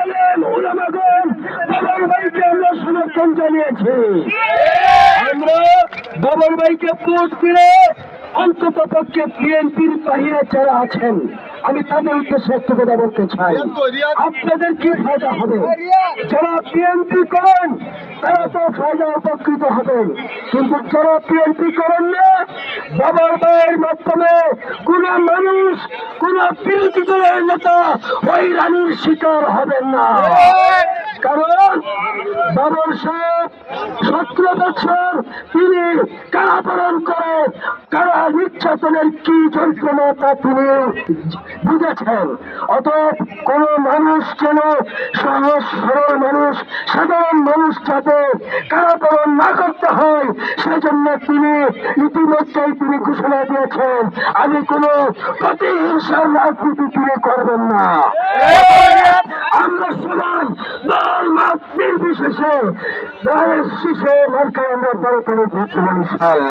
আলেম ওলামাগণ বাবার ভাইকে আমরা সমর্থন জানিয়েছি। আমরা বাবার ভাইকে ভোট দিলে অন্তত পক্ষে বিএনপির বাহিরে যারা আছেন আমি তাদের উদ্দেশ্যে একটু কথা বলতে চাই। আপনাদের কি ফায়দা হবে? যারা বিএনপি করেন, তারা তো ফায়দা উপকৃত হবেন কিন্তু যারা বিএনপি করেন না, বাবার ভাইয়ের মাধ্যমে কোন মানুষ, কোন বিরোধী দলের নেতা ওই রানীর শিকার হবেন না। কারণ বাবর সাহেব সতেরো বছর তিনি কারাবরণ করে নির্যাতনের কি যন্ত্রণা তা তিনি বুঝেছেন অতএব কোন মানুষ যেন সহজ, সরল মানুষ, সাধারণ মানুষ যাতে কারাবরণ না করতে হয়, সেজন্য তিনি ইতিমধ্যেই তিনি ঘোষণা দিয়েছেন, আমি কোন প্রতিহিংসার রাজনীতি তিনি করবেন না আমরা সবাই দল মাত নির্বিশেষে, দলের শীষে মার্কা আমরা বড় করে ইনশাআল্লাহ।